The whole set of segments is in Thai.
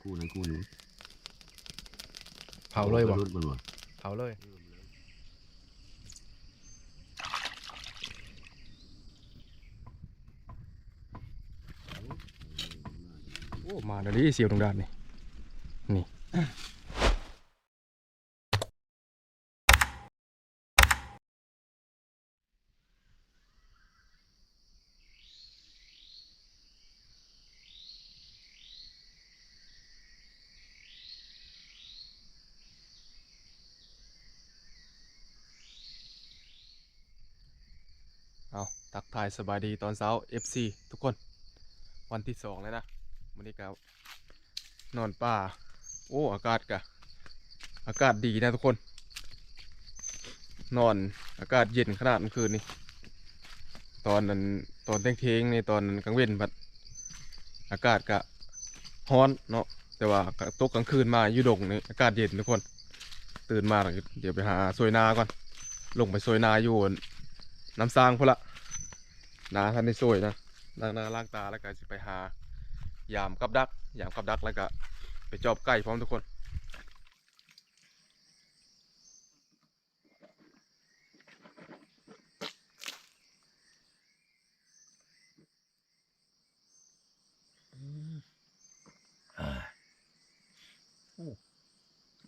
วันตะกู้นั่นกู้นี้เผาเลยบ่รุดมันบ่เผาเลยโอ้มาเดี๋ยวนี้เสียวตรงด้านนี่นี่ เอาทักทายสบายดีตอนเช้า FC ทุกคน วันที่สองแล้วนะวันนี้ก็นอนป่า โอ้อากาศกะอากาศดีนะทุกคน นอนอากาศเย็นขนาดเมื่อคืนนี้ ตอนนั้นตอนเที่ยงเทงๆนี่ตอนกลางเว้นบัดอากาศกะร้อนเนาะแต่ว่าตกกลางคืนมาอยู่ดงนี่อากาศเย็นทุกคน ตื่นมาแล้วก็เดี๋ยวไปหาซอยนาก่อน ลงไปซอยนาอยู่ น้ำสร้างพุ่นละนาท่านได้สวยนะล้างหน้าล้างตาแล้วก็จะไปหายามกับดักยามกับดักแล้วก็ไปจอบไก่พร้อมทุกคน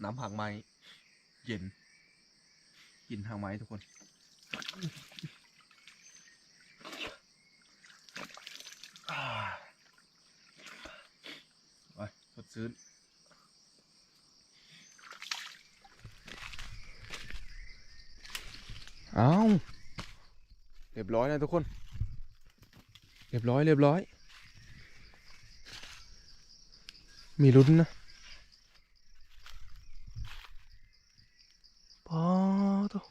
น้ำหางไม้เย็นกินหางไม้ทุกคน อ่า ไปสดชื่นเอาเรียบร้อยนะทุกคน เรียบร้อยเรียบร้อย มีลุ้นนะปอตัว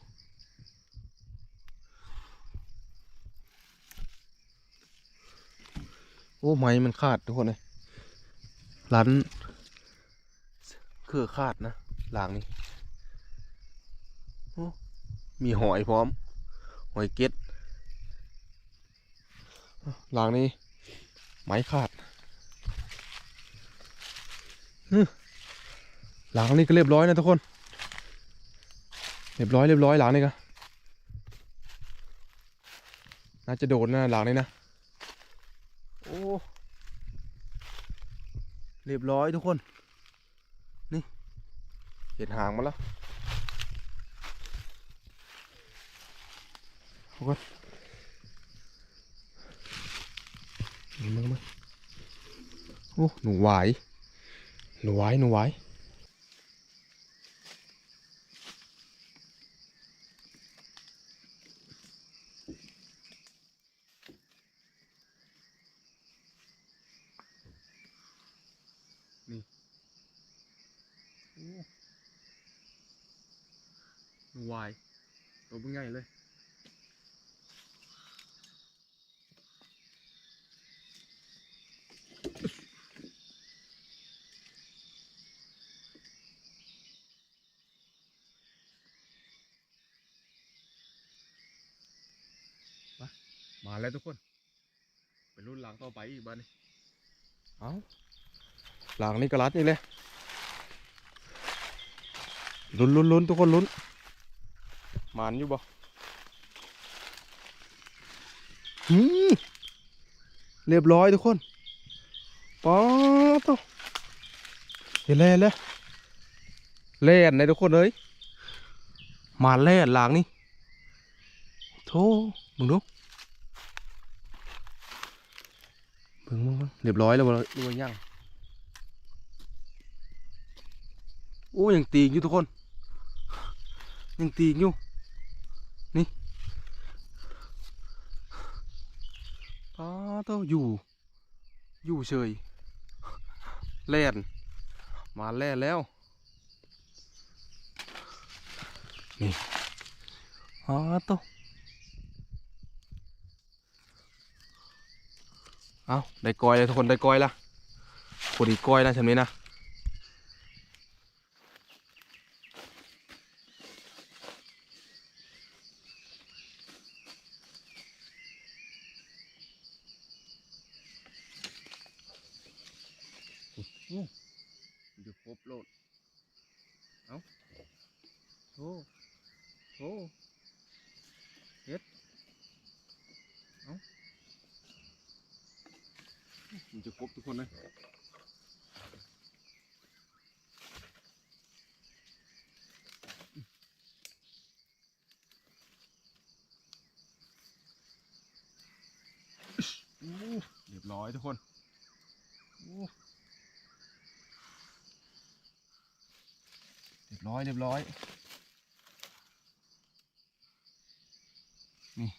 โอ้ ไม้มันขาดทุกคนเลยร้านคือขาดนะหลางนี้มีหอยพร้อม หอยเก็ดหลางนี้ ไม้ขาดหลังนี้ก็เรียบร้อยนะทุกคน เรียบร้อยเรียบร้อยหลังนี้ก็น่าจะโดนนะหลังนี้นะ โอ้ เรียบร้อยทุกคน นี่เห็นหางมาแล้วเอาก่อนมึงมึงโอ้หนูหวายหนูหวายหนูหวายโอ้หนูห วายตัวเป็นไงเลยมาแล้วทุกคน เป็นรุ่นหลังต่อไปอีกบ้านนี้เอาหลังนี้กระลัดนี่เลยลุ้นลุ้นลุ้นทุกคนลุ้น มานอยู่บ่หืมเรียบร้อยทุกคนป๊อตเห็นแล้วเห็นแล่นในทุกคนเอ้ยมาเล่นหลังนี่โธ่มึงดูเบิ่งมึงเรียบร้อยแล้วบ่ดูว่ายังโอ้ยังตีอยู่ทุกคน ยังตีอยู่ อ้าตัวอยู่ อยู่เฉยแล่น มาแล่นแล้ว นี่อ้าตัวเอาได้กอยเลยทุกคนได้กอยละพอดีกอยนะฉันนี้นะ อู้มันจะครบโลด เอาโอ้โอ้เฮ็ด เอา นะเลยเรียบร้อยทุกคนเรียบร้อยเรียบร้อย นี่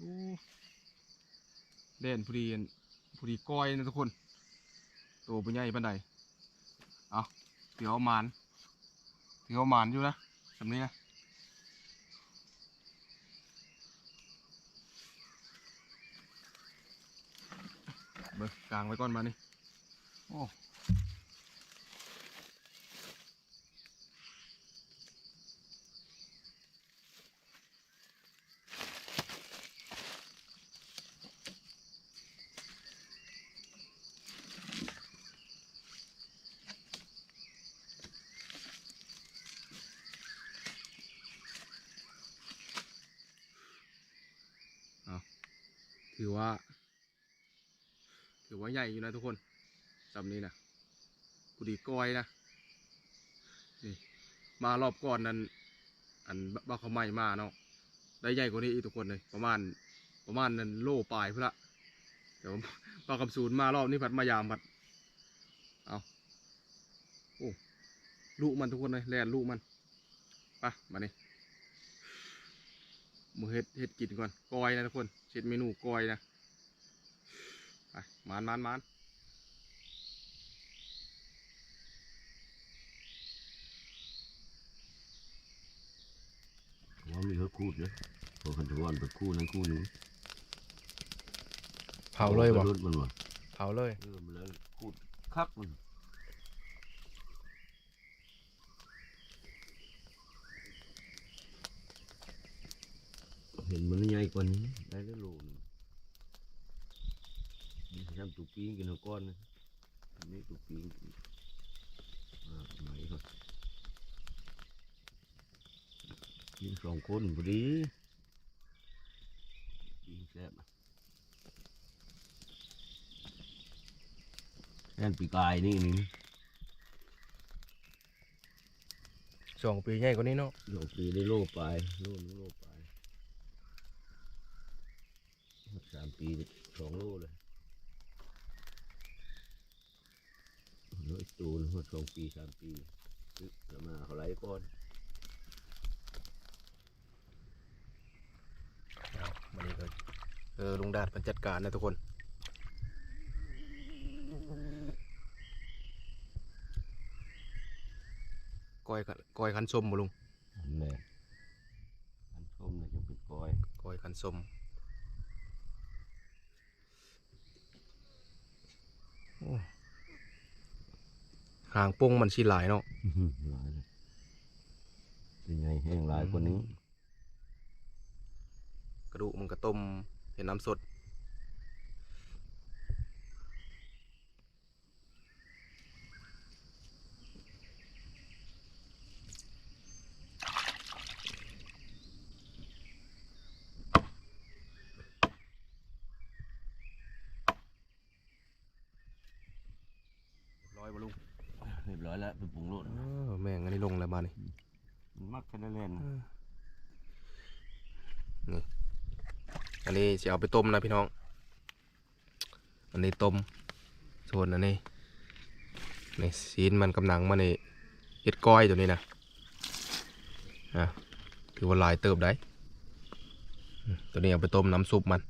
อู้ เด่นพอดีอันพอดีก้อยนะทุกคนตัวเป็นใหญ่ปันใดเอาเดี๋ยวเอามานเดี๋ยวเอามานอยู่นะสำนี้นะเบิกกลางไว้ก่อนมานี่โอ้ ถือว่า ถือว่าใหญ่อยู่นะทุกคนจำนี้นะกูดีก้อยนะนี่มารอบก่อนนั้น อันบ้าเขาไม่มาเนาะได้ใหญ่กว่านี้อีกทุกคนเลยประมาณประมาณนั้นโล่ปลายเพื่อละเดี๋ยวปลาคำศูนย์มารอบนี้พัดมายามพัดเอาโอ้ลูกมันทุกคนเลยแล่นลูกมันไปมานี่ มือเฮ็ดเฮ็ดกินก่อนก้อยนะทุกคนเช็ดเมนูก้อยนะไปมานมานมานว่ามีเขาคูดนะพอคันตะวันไปคู่นั้นคู่นี้เผาเลยบ่รถมันว่ะเผาเลยเออมันแล้วคูดคักมัน เห็นมันใหญ่กว่านี้ ได้แล้วโลนึงนี่ทำตุกปีงกินเอาก้อนนะอันนี้ตุกปีงอ่าไหนก่อนกินสองคนพอดีปีงแซ่บอะแค่นปีกายนี่นี่สองปีใหญ่กว่านี้เนาะโลปีได้โลไปโลนึงโลไป สามปีได้สองโลเลยโลอีกตูนสองปีสามปีซื้อแล้วมาเขาไหลก้อนมานี่เลยเออลุงดาดเป็นจัดการนะทุกคนก้อยกันก้อยคันส้มบ่ลุงนั่นแหละอันชมเลยจะเป็นก้อยก้อยคันส้มโอ้ หางโป้งมันชีหลายเนาะหลายเลยเป็นไงแห้งหลายกว่านี้ กระดูกมันก็ต้มเห็นน้ำสด ร้อยบ่ลุง เรียบร้อยแล้วไปปรุงรส เออแม่งอันนี้ลงแล้วมานี่ มันมักแค่นั้นแหละนี่อันนี้จะเอาไปต้มนะพี่น้อง อันนี้ต้มส่วนอันนี้นี่ซีนมันกำลังมาในเห็ดก้อยตัวนี้นะอะถือว่าหลายเติบได้อืมตัวนี้เอาไปต้มน้ำซุปมัน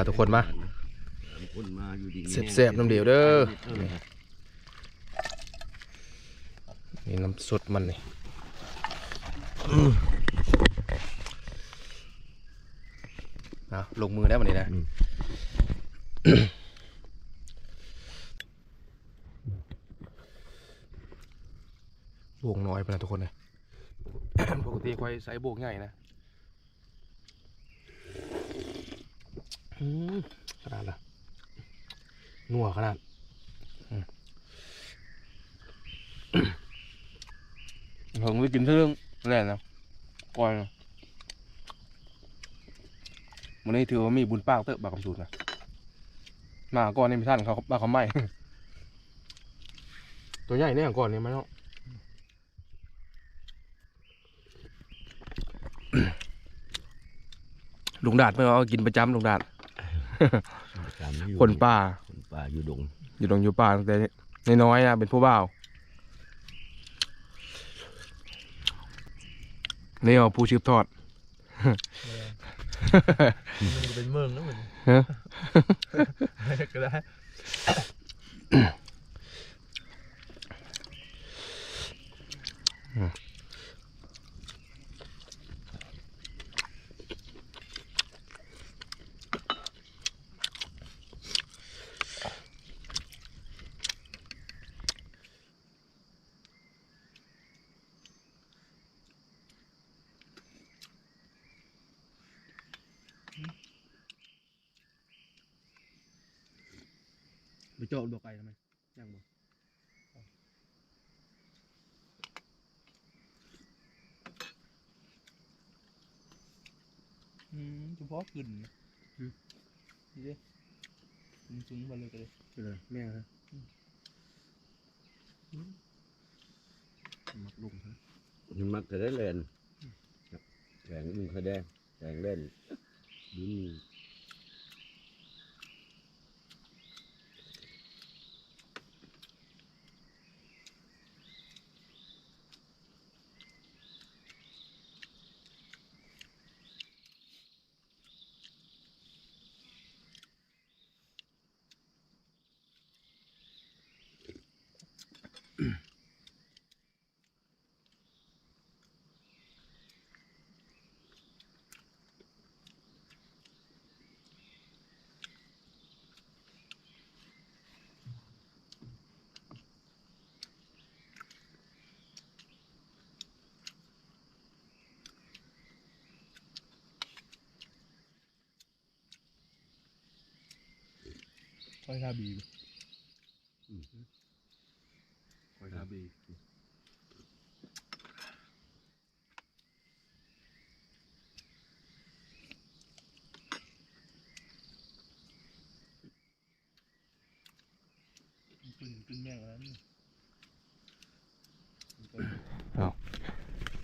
าทุกคนมาคนมาอยู่ดีแซ่บๆน้ำเดียวเด้อนี่น้ำสดมันนี่อืมเอาลงมือได้วันนี้นะโบกน้อยไปนะทุกคนเลยปกติค่อยใส่โบกใหญ่นะ อืม ขนาดละนัวขนาดอืมผมไปกินเรื่องแรงนะก่อนมันนี้ถือว่ามีบุญป้ากเตอะบากคำสูตรนะมาก่อนนี่มีท่านเขาบากเขาไม่ตัวใหญ่เนี่ยก่อนนี่มันเนาะลุงดาดไม่เอากินประจำลุงดาด คนป่าคนป่าอยู่ดงอยู่ตรงอยู่ป่าตั้งแต่น้อยๆนะเป็นผู้บ่าวนี่เอาผู้ชืบทอดมันก็เป็นเมืองนะมันฮะก็ได้ ไปเจาะดอกไก่ทำไมยังบ่อืมเฉพาะกลิ่นนะนี่ดิจุ้งจุ้งๆมาเลยก็เลยเลยแม่ฮะมักลุงฮะมันมักจะได้เล่นแข่งมึงเคยได้แข่งเล่นดูนี่ อยทาบีบคอยทาบีกลิ่นกลิ่นแม่งแล้วนี่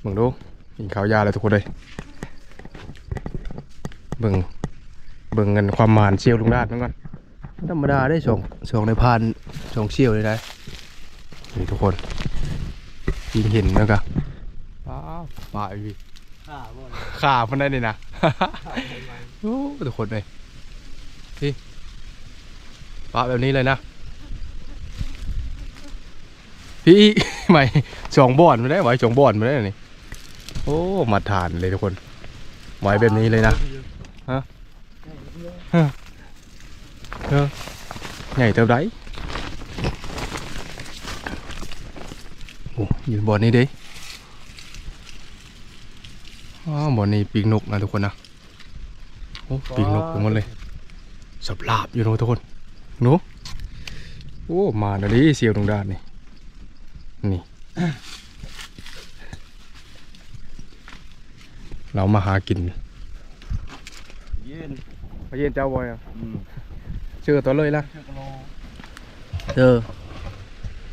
มึงดูกินข้าวยาเลยทุกคนเลยเบิ่งเบิ่งเงินความหมานเชี่ยวลุงดาดมันก่อน ธรรมดาได้สองสองในพันสองเชี่ยวเลยได้นี่ทุกคนยิงเห็นแล้วก็ป้าป่าอีกข้าบ่ข่ามันได้นี่นะโอ้ทุกคนเลยพี่ปะแบบนี้เลยนะพี่ใหม่สองบ่อนมาได้ไหวสองบ่อนมาได้นี่โอ้มาทานเลยทุกคนไหวแบบนี้เลยนะฮะ เออใหญ่เท่าไรโอ้อยืนบ่อนนี้เด้อ๋อบ่อนนี้ปีกนกนะทุกคนนะโอ้ปีกนกไปหมดเลยสับลาบอยู่เนอะทุกคนหนูโอ้มาเดี๋ยวนี้เสียวตรงด้านนี่นี่ เรามาหากินเย็นไปเย็นเจ้าบอยอะอืม เชื่อตัวเลยละเชือกโลเออ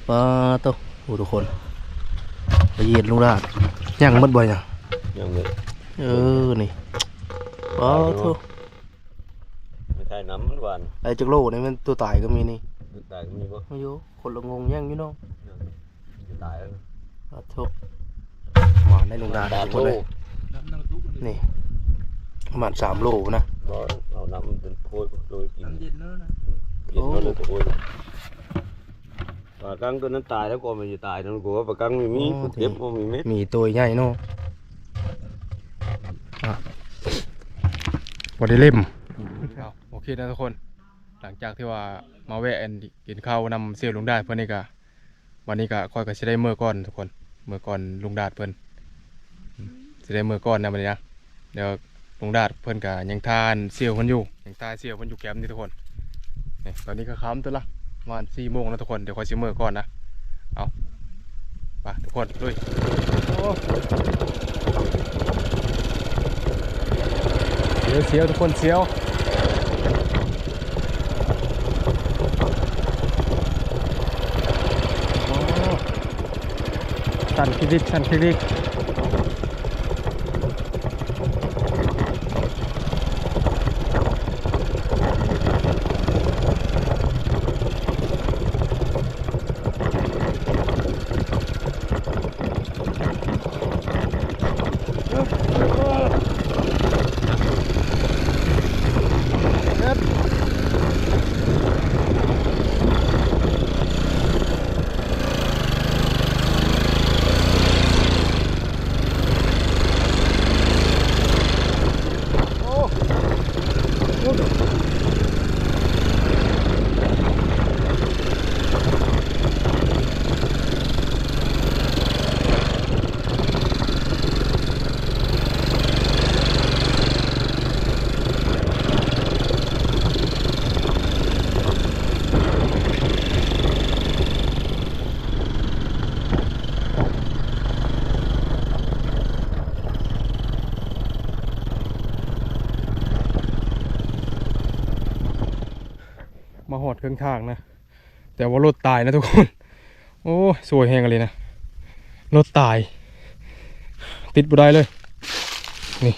ปลาโตโอ้ทุกคนละเอียดลุงราดย่างหมดบ่อยอะยังไงเออนี่ปลาโตไม่ใช่ไอ้จักโลนี่มันตัวตายก็มีนี่ตายก็มีบ่ไม่อยู่คนละงงยังอยู่เนาะจะตายแล้วอะโทษหวานได้ลงดาตาทุกโลคนเลยน้ำน้ำทุกมันนี่ ประมาณสามโลนะบ่เอาน้ำมันเป็นโคยโดยกินน้ำเย็นแล้วนะกินแล้วเลยโคยปลากังตัวนั้นตายแล้วก็มันจะตายนั่นกูว่าปลากังไม่มีกูเก็บบ่มีเม็ดมีตัวใหญ่เนาะบอดี้เล่มโอเคนะทุกคน หลังจากที่ว่ามาแวะอันกินข้าวนำเซียวลุงดาดเพื่อนนี่ก็วันนี้ก็ค่อยก็จะได้เมื่อก่อนทุกคนเมื่อก่อนลุงดาดเพื่อนจะได้เมื่อก่อนนะวันนี้นะเดี๋ยว ลุงดาดเพื่อนก็ยังทานเซี่ยวเพิ่นอยู่ยังทานเซี่ยวเพิ่นอยู่แคมป์นี่ทุกคนนี่ตอนนี้ก็ค้ำตัวละประมาณสี่โมงแล้วทุกคนเดี๋ยวคอยสิเมื่อก่อนนะเอาไปทุกคนลุยเสียวเสียวทุกคนเสียวสั่นคลิกสั่นคลิก เครื่องทางนะ แต่ว่ารถตายนะทุกคน โอ้สวยแหงอะไรนะ รถตาย ติดบุได้เลย นี่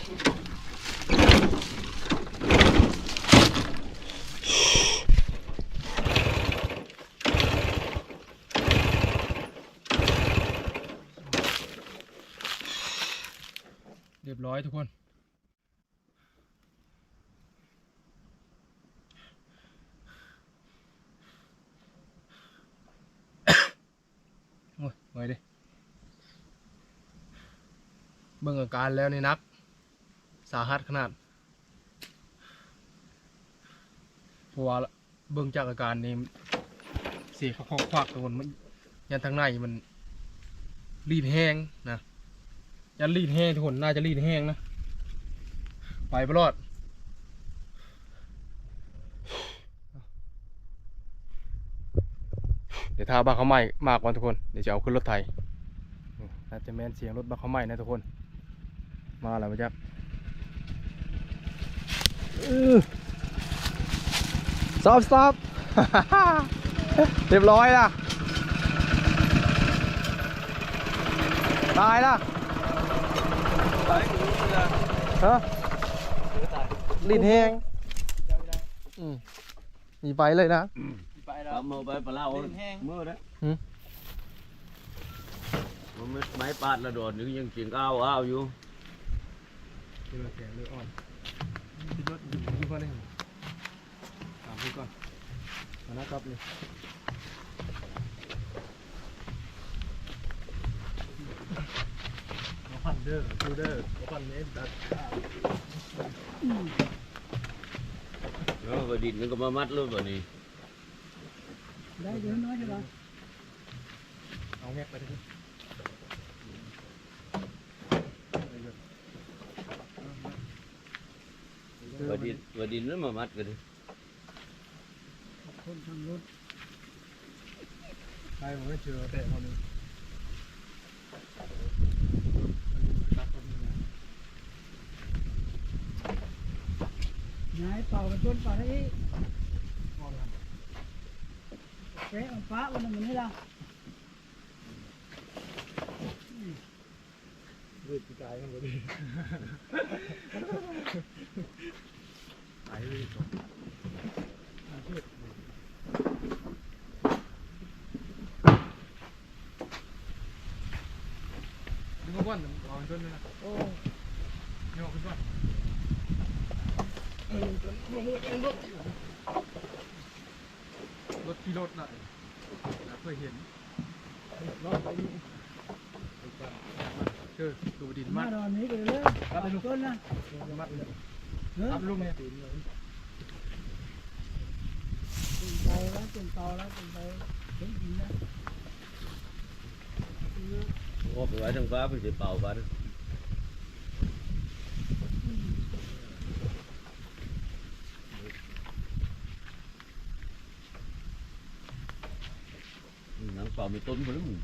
เรียบร้อยทุกคน อ้ยไว้ดิเบิ่งอาการแล้วนี่นัก สาหัสขนาดเพราะว่าเบิ่งจากอาการนี่เสียเขาควักๆทุกคนมันยันทางในมันรีดแห้งนะยันรีดแห้งทุกคนน่าจะรีดแห้งนะ ไปบรอด เดี๋ยวถ้าบ้าเขาไหม้มากกว่าทุกคนเดี๋ยวจะเอาขึ้นรถไถอืมน่าจะแมนเสียงรถบ้าเขาไหม้นะทุกคน มาแล้วมาจักสอบสอบเรียบร้อยละตายละฮะลิ้นแห้งอืมมีไปเลยนะ ไปแล้ตาวมมือไปปลาเล่าลิ้นแห้ง มือนะหืม มันไม่ไม้ปาดระโดดนี่ยังกินอ้าวอ้าวอยู่เรือแข็งเรืออ่อนพี่รถอยู่ที่ก่อนได้ไหมถามพี่ก่อนมานะครับนี่มาพันเด้อคูเด้อมาพันเมตรดัดแล้วก็ดินมันก็มามัดเลยแบบนี้ ได้เยอะน้อยใช่ปะเอาแงกไปดิว่าดินว่าดินมั Đấy, còn phá luôn là mình đi đâu? Vượt cái cái không đi. Đấy, đi rồi Đừng có quần, bỏ chân lên Ô Nhỏ cái quần Ừ, chân, không có chân bước เป่ากันจนป่าได้เป๊ะเอาฟ้าวันนั้นนี่ละเลือดกายกันหมดเลยไอ้เลยรถน่ะเคยเห็นรอบไปนี่เจอดูดินมามัดอนนี้ก็เลยเอาต้นนะมัดเลยเฮ้ยครับลูกเนี่ยเป็นเตแล้วเป็นตาแล้วเป็นเตาเป็นดินนะโอ้ไปไว้ทาง เป็นสิเป่าฟ้านะหนังเป่ามีต้นคนละหมื่น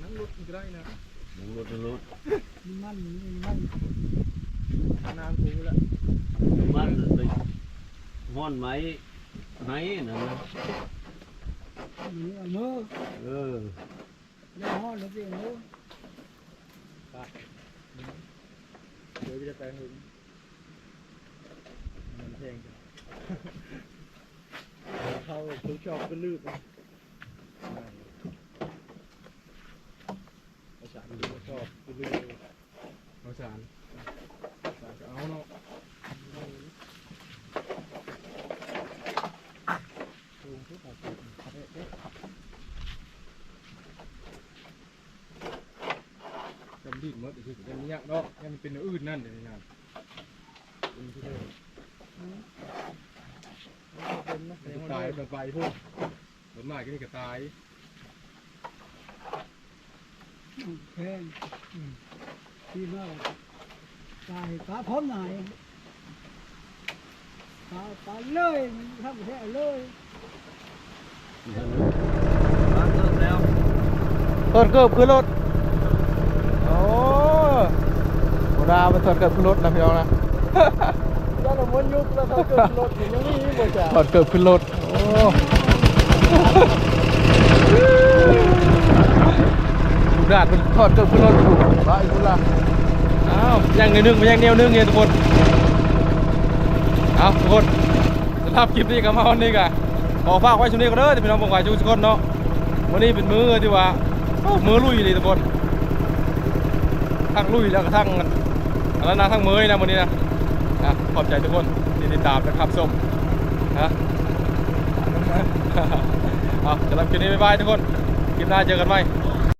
นั่งรถก็ได้นะหนังรถรถมันมันนานกูแล้วมันไปห้อนไม้ไม้นะนะมันมือเออแล้วห่อแล้วเปลี่ยนมือเดี๋ยวจะไปหึงมันแพงจัง เขาเขาชอบก็ลืบนะภาษาอังกฤษชอบก็ลืบเอาสารสารก็เอาเนาะจำดินหมดอีกทียังมียากเนาะยังมันเป็นอื่นนั่นเดี๋ยวนี้นะ เป็นที่เดิมเป็นนะ มันจะตายมันไปพวกผลไม้ก็นี่ก็ตายแพงที่มากตายปลาพร้อมไหนปลาปลาเลยทำแค่เลยร้านเลิกแล้วตอนเกิบขึ้นรถโอ้โหดามาตอนเกิบขึ้นรถนะพี่น้องนะตอน มันยุบแล้วเขาเกิดรถอย่างนี้บ่จ้ะถอดเกิบขึ้นรถโอ้ลูดาดมันถอดเกิบขึ้นรถอยู่บ้าอีกคนละอ้าวยังในหนึ่งมายังแนวนึ่งเนี่ยทุกคนเอาทุกคนสำหรับคลิปนี้กับมาวันนี้กันขอฝากไว้ช่วงนี้ก็เด้อที่พี่น้องบอกไว้ทุกคนเนาะวันนี้เป็นมือที่ว่ามือลุยเลยทุกคนทั้งลุยแล้วก็ทั้งอันนั้นนะทั้งมือนะวันนี้นะ อะขอบใจทุกคนที่ติดตามนะครับส้มนะเอาสำหรับคลิปนี้บ๊ายบายทุกคนคลิปหน้าเจอกันไหม